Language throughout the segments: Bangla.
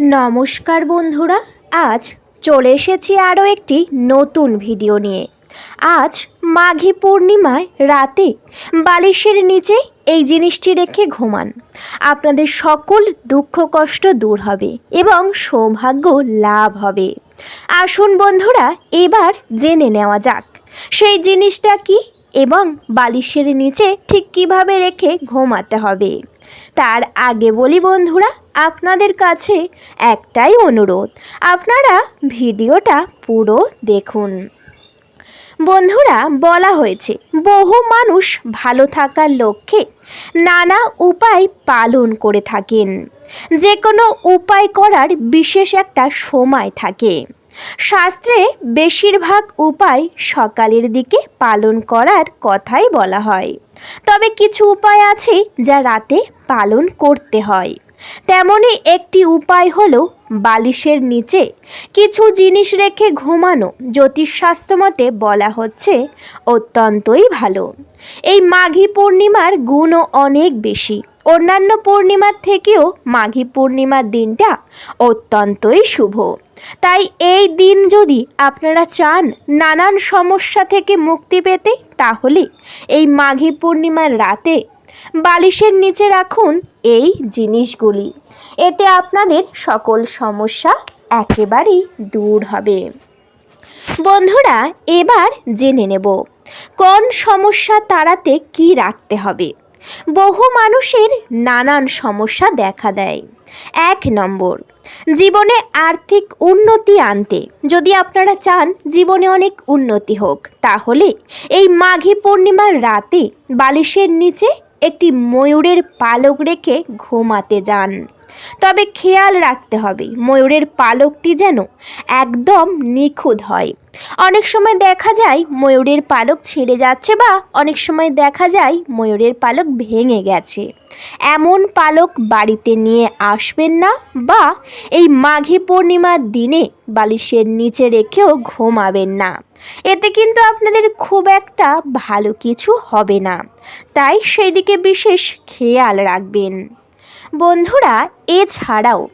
নমস্কার বন্ধুরা, আজ চলে এসেছি আরও একটি নতুন ভিডিও নিয়ে। আজ মাঘী পূর্ণিমায় রাতে বালিশের নিচে এই জিনিসটি রেখে ঘুমান। আপনাদের সকল দুঃখ কষ্ট দূর হবে এবং সৌভাগ্য লাভ হবে। আসুন বন্ধুরা, এবার জেনে নেওয়া যাক, সেই জিনিসটা কি এবং বালিশের নিচে ঠিক কীভাবে রেখে ঘুমাতে হবে। তার আগে বলি বন্ধুরা, আপনাদের কাছে একটাই অনুরোধ। আপনারা ভিডিওটা পুরো দেখুন। বন্ধুরা, বলা হয়েছে, বহু মানুষ ভালো থাকার লক্ষ্যে নানা উপায় পালন করে থাকেন। যে কোনো উপায় করার বিশেষ একটা সময় থাকে। শাস্ত্রে বেশিরভাগ উপায় সকালের দিকে পালন করার কথাই বলা হয়। তবে কিছু উপায় আছে যা রাতে পালন করতে হয়। তেমনই একটি উপায় হলো বালিশের নিচে কিছু জিনিস রেখে ঘুমানো। জ্যোতিষশাস্ত্র মতে বলা হচ্ছে অত্যন্তই ভালো। এই মাঘী পূর্ণিমার গুণও অনেক বেশি। অন্যান্য পূর্ণিমার থেকেও মাঘী পূর্ণিমার দিনটা অত্যন্তই শুভ। তাই এই দিন যদি আপনারা চান নানান সমস্যা থেকে মুক্তি পেতে, তাহলে এই মাঘী পূর্ণিমার রাতে বালিশের নিচে রাখুন এই জিনিসগুলি। এতে আপনাদের সকল সমস্যা একেবারেই দূর হবে। বন্ধুরা, এবার জেনে নেব, কোন সমস্যা তাড়াতে কি রাখতে হবে? বহু মানুষের নানান সমস্যা দেখা দেয়। এক নম্বর, জীবনে আর্থিক উন্নতি আনতে। যদি আপনারা চান জীবনে অনেক উন্নতি হোক, তাহলে এই মাঘী পূর্ণিমার রাতে বালিশের নিচে একটি ময়ূরের পালক রেখে ঘুমাতে যান। তবে খেয়াল রাখতে হবে, ময়ূরের পালকটি যেন একদম নিখুঁত হয়। অনেক সময় দেখা যায় ময়ূরের পালক ছিঁড়ে যাচ্ছে বা অনেক সময় দেখা যায় ময়ূরের পালক ভেঙে গেছে। এমন পালক বাড়িতে নিয়ে আসবেন না বা এই মাঘী পূর্ণিমার দিনে বালিশের নিচে রেখেও ঘুমাবেন না। এতে কিন্তু আপনাদের খুব একটা ভালো কিছু হবে না। তাই সেই দিকে বিশেষ খেয়াল রাখবেন। বন্ধুরা, এছাড়াও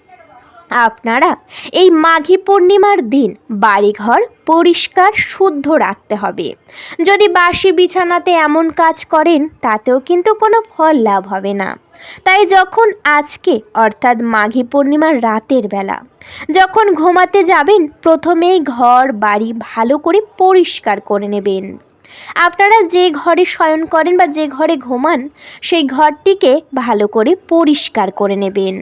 আপনারা এই মাঘী পূর্ণিমার দিন বাড়িঘর পরিষ্কার, শুদ্ধ রাখতে হবে। যদি বাসি বিছানাতে এমন কাজ করেন, তাতেও কিন্তু কোনো ফল লাভ হবে না। তাই যখন আজকে, অর্থাৎ মাঘী পূর্ণিমার রাতের বেলা, যখন ঘুমাতে যাবেন, প্রথমেই ঘর বাড়ি ভালো করে পরিষ্কার করে নেবেন। আপনারা যে ঘরে শয়ন করেন বা যে ঘরে ঘুমান, সেই ঘরটিকে ভালো করে পরিষ্কার করে নেবেন।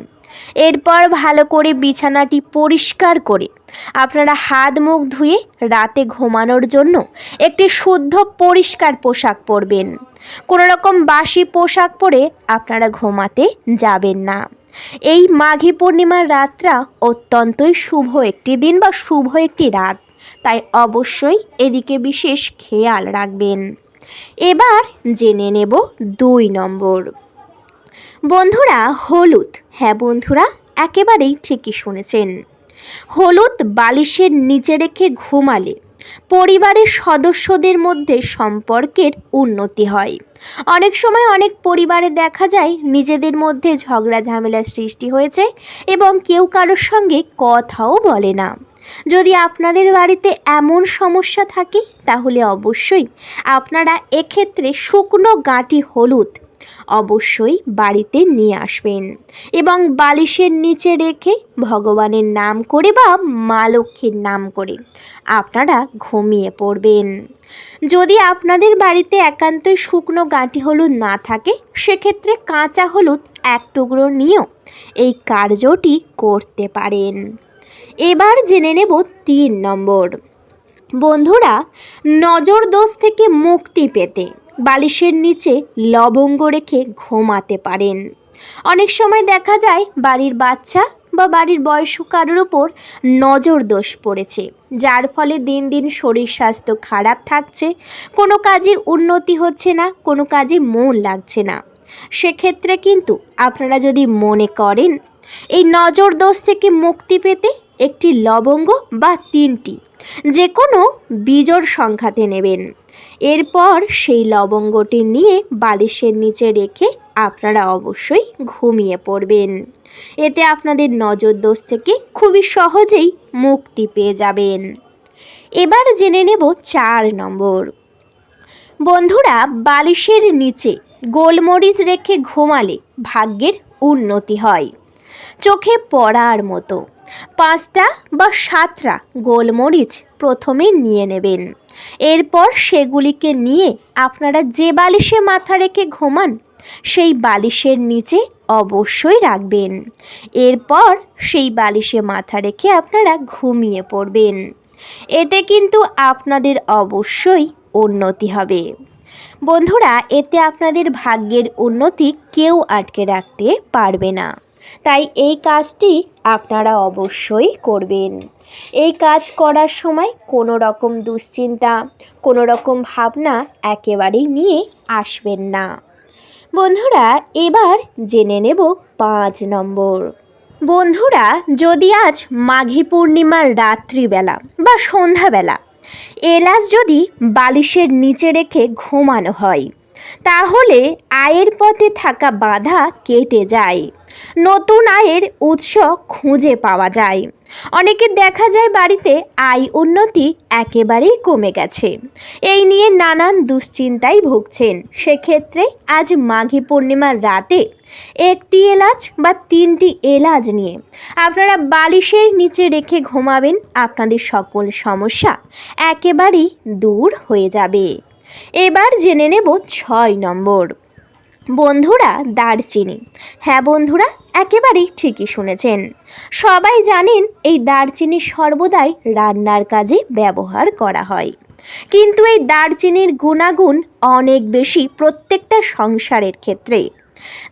এরপর ভালো করে বিছানাটি পরিষ্কার করে আপনারা হাত মুখ ধুয়ে রাতে ঘুমানোর জন্য একটি শুদ্ধ পরিষ্কার পোশাক পরবেন। কোনো রকম বাসি পোশাক পরে আপনারা ঘুমাতে যাবেন না। এই মাঘী পূর্ণিমার রাতটা অত্যন্তই শুভ একটি দিন বা শুভ একটি রাত। তাই অবশ্যই এদিকে বিশেষ খেয়াল রাখবেন। এবার জেনে নেব দুই নম্বর। বন্ধুরা, হলুদ। হ্যাঁ বন্ধুরা, একেবারেই ঠিকই শুনেছেন। হলুদ বালিশের নিচে রেখে ঘুমালে পরিবারের সদস্যদের মধ্যে সম্পর্কের উন্নতি হয়। অনেক সময় অনেক পরিবারে দেখা যায় নিজেদের মধ্যে ঝগড়া ঝামেলার সৃষ্টি হয়েছে এবং কেউ কারোর সঙ্গে কথাও বলে না। যদি আপনাদের বাড়িতে এমন সমস্যা থাকে, তাহলে অবশ্যই আপনারা এক্ষেত্রে শুকনো গাঁটি হলুদ অবশ্যই বাড়িতে নিয়ে আসবেন এবং বালিশের নিচে রেখে ভগবানের নাম করে বা মা লক্ষ্মীর নাম করে আপনারা ঘুমিয়ে পড়বেন। যদি আপনাদের বাড়িতে একান্তই শুকনো গাঁটি হলুদ না থাকে, সেক্ষেত্রে কাঁচা হলুদ এক টুকরো নিয়েও এই কার্যটি করতে পারেন। এবার জেনে নেব তিন নম্বর। বন্ধুরা নজর দোষ থেকে মুক্তি পেতে বালিশের নিচে লবঙ্গ রেখে ঘুমাতে পারেন। অনেক সময় দেখা যায় বাড়ির বাচ্চা বা বাড়ির বয়স্ক কারোর ওপর নজর দোষ পড়েছে, যার ফলে দিন দিন শরীর স্বাস্থ্য খারাপ থাকছে, কোনো কাজে উন্নতি হচ্ছে না, কোনো কাজে মন লাগছে না। সেক্ষেত্রে কিন্তু আপনারা যদি মনে করেন, এই নজর দোষ থেকে মুক্তি পেতে একটি লবঙ্গ বা তিনটি যে কোনো বিজোড় সংখ্যাতে নেবেন। এরপর সেই লবঙ্গটি নিয়ে বালিশের নিচে রেখে আপনারা অবশ্যই ঘুমিয়ে পড়বেন। এতে আপনাদের নজর দোষ থেকে খুবই সহজেই মুক্তি পেয়ে যাবেন। এবার জেনে নেব চার নম্বর। বন্ধুরা, বালিশের নিচে গোলমরিচ রেখে ঘুমালে ভাগ্যের উন্নতি হয়। চোখে পড়ার মতো। পাঁচটা বা সাতটা গোলমরিচ প্রথমে নিয়ে নেবেন। এরপর সেগুলিকে নিয়ে আপনারা যে বালিশে মাথা রেখে ঘুমান, সেই বালিশের নিচে অবশ্যই রাখবেন। এরপর সেই বালিশে মাথা রেখে আপনারা ঘুমিয়ে পড়বেন। এতে কিন্তু আপনাদের অবশ্যই উন্নতি হবে। বন্ধুরা, এতে আপনাদের ভাগ্যের উন্নতি কেউ আটকে রাখতে পারবে না। তাই এই কাজটি আপনারা অবশ্যই করবেন। এই কাজ করার সময় কোনো রকম দুশ্চিন্তা, কোনো রকম ভাবনা একেবারেই নিয়ে আসবেন না। বন্ধুরা, এবার জেনে নেব পাঁচ নম্বর। বন্ধুরা, যদি আজ মাঘী পূর্ণিমার রাত্রিবেলা বা সন্ধ্যাবেলা এলাচ যদি বালিশের নিচে রেখে ঘুমানো হয়, তাহলে আয়ের পথে থাকা বাধা কেটে যায়। নতুন আয়ের উৎস খুঁজে পাওয়া যায়। অনেকের দেখা যায় বাড়িতে আয় উন্নতি একেবারেই কমে গেছে। এই নিয়ে নানান দুশ্চিন্তায় ভুগছেন। সেক্ষেত্রে আজ মাঘী পূর্ণিমার রাতে একটি এলাচ বা তিনটি এলাচ নিয়ে আপনারা বালিশের নিচে রেখে ঘুমাবেন। আপনাদের সকল সমস্যা একেবারেই দূর হয়ে যাবে। এবার জেনে নেব ছয় নম্বর। বন্ধুরা দারচিনি। হ্যাঁ বন্ধুরা, একেবারেই ঠিকই শুনেছেন। সবাই জানেন এই দারচিনি সর্বদাই রান্নার কাজে ব্যবহার করা হয়। কিন্তু এই দারচিনির গুণাগুণ অনেক বেশি প্রত্যেকটা সংসারের ক্ষেত্রে।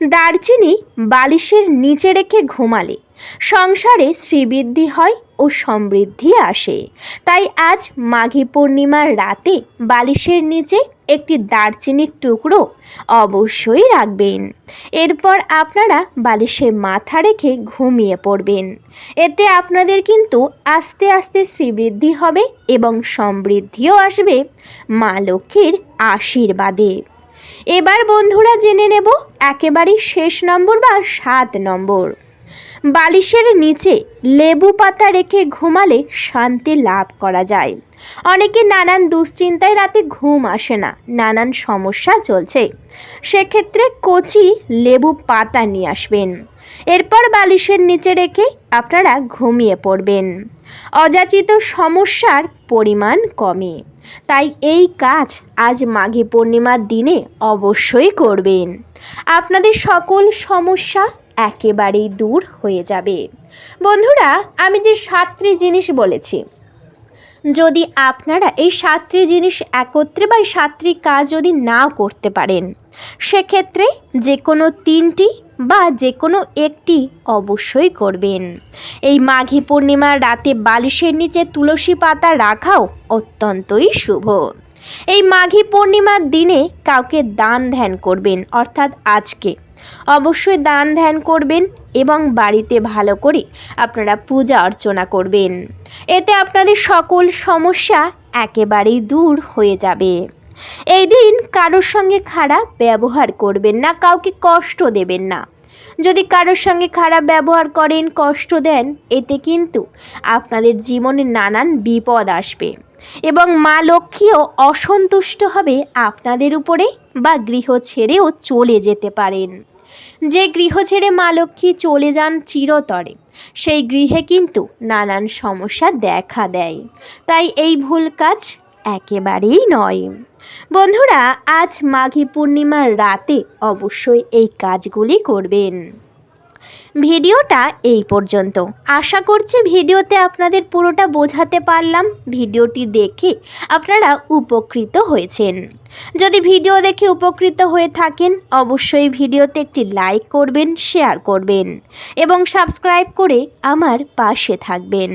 দারচিনি বালিশের নিচে রেখে ঘুমালে সংসারে শ্রীবৃদ্ধি হয় ও সমৃদ্ধি আসে। তাই আজ মাঘী পূর্ণিমার রাতে বালিশের নিচে একটি দারচিনির টুকরো অবশ্যই রাখবেন। এরপর আপনারা বালিশে মাথা রেখে ঘুমিয়ে পড়বেন। এতে আপনাদের কিন্তু আস্তে আস্তে শ্রীবৃদ্ধি হবে এবং সমৃদ্ধিও আসবে মা লক্ষ্মীর আশীর্বাদে। এবার বন্ধুরা জেনে নেব একেবারেই শেষ নম্বর বা সাত নম্বর। বালিশের নিচে লেবু পাতা রেখে ঘুমালে শান্তি লাভ করা যায়। অনেকে নানান দুশ্চিন্তায় রাতে ঘুম আসে না, নানান সমস্যা চলছে। সেক্ষেত্রে কচি লেবু পাতা নিয়ে আসবেন। এরপর বালিশের নিচে রেখে আপনারা ঘুমিয়ে পড়বেন। অযাচিত সমস্যার পরিমাণ কমে। তাই এই কাজ আজ মাঘী পূর্ণিমার দিনে অবশ্যই করবেন। আপনাদের সকল সমস্যা একেবারেই দূর হয়ে যাবে। বন্ধুরা, আমি যে সাতটি জিনিস বলেছি, যদি আপনারা এই সাতটি জিনিস একত্রে বা এই সাতটি কাজ যদি না করতে পারেন, সেক্ষেত্রে যে কোনো তিনটি বা যে কোনো একটি অবশ্যই করবেন। এই মাঘী পূর্ণিমার রাতে বালিশের নিচে তুলসী পাতা রাখাও অত্যন্তই শুভ। এই মাঘী পূর্ণিমার দিনে কাউকে দান ধ্যান করবেন, অর্থাৎ আজকে অবশ্যই দান ধ্যান করবেন এবং বাড়িতে ভালো করে আপনারা পূজা অর্চনা করবেন। এতে আপনাদের সকল সমস্যা একেবারেই দূর হয়ে যাবে। এই দিন কারোর সঙ্গে খারাপ ব্যবহার করবেন না, কাউকে কষ্ট দেবেন না। যদি কারোর সঙ্গে খারাপ ব্যবহার করেন, কষ্ট দেন, এতে কিন্তু আপনাদের জীবনে নানান বিপদ আসবে এবং মা লক্ষ্মীও অসন্তুষ্ট হবে আপনাদের উপরে বা গৃহ ছেড়েও চলে যেতে পারেন। যে গৃহ ছেড়ে মা লক্ষ্মী চলে যান চিরতরে, সেই গৃহে কিন্তু নানান সমস্যা দেখা দেয়। তাই এই ভুল কাজ একেবারেই নয়। বন্ধুরা, আজ মাঘী পূর্ণিমার রাতে অবশ্যই এই কাজগুলি করবেন। ভিডিওটা এই পর্যন্ত। আশা করছি ভিডিওতে আপনাদের পুরোটা বোঝাতে পারলাম। ভিডিওটি দেখে আপনারা উপকৃত হয়েছেন। যদি ভিডিও দেখে উপকৃত হয়ে থাকেন, অবশ্যই ভিডিওতে একটি লাইক করবেন, শেয়ার করবেন এবং সাবস্ক্রাইব করে আমার পাশে থাকবেন।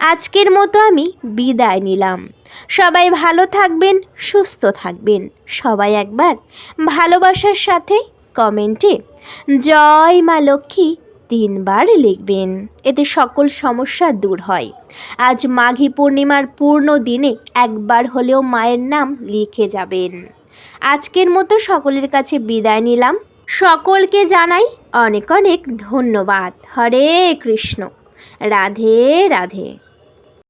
আজকের মতো আমি বিদায় নিলাম। সবাই ভালো থাকবেন, সুস্থ থাকবেন। সবাই একবার ভালোবাসার সাথে কমেন্টে জয় মা লক্ষ্মী তিনবার লিখবেন। এতে সকল সমস্যা দূর হয়। আজ মাঘী পূর্ণিমার পূর্ণ দিনে একবার হলেও মায়ের নাম লিখে যাবেন। আজকের মতো সকলের কাছে বিদায় নিলাম। সকলকে জানাই অনেক অনেক ধন্যবাদ। হরে কৃষ্ণ। রাধে রাধে।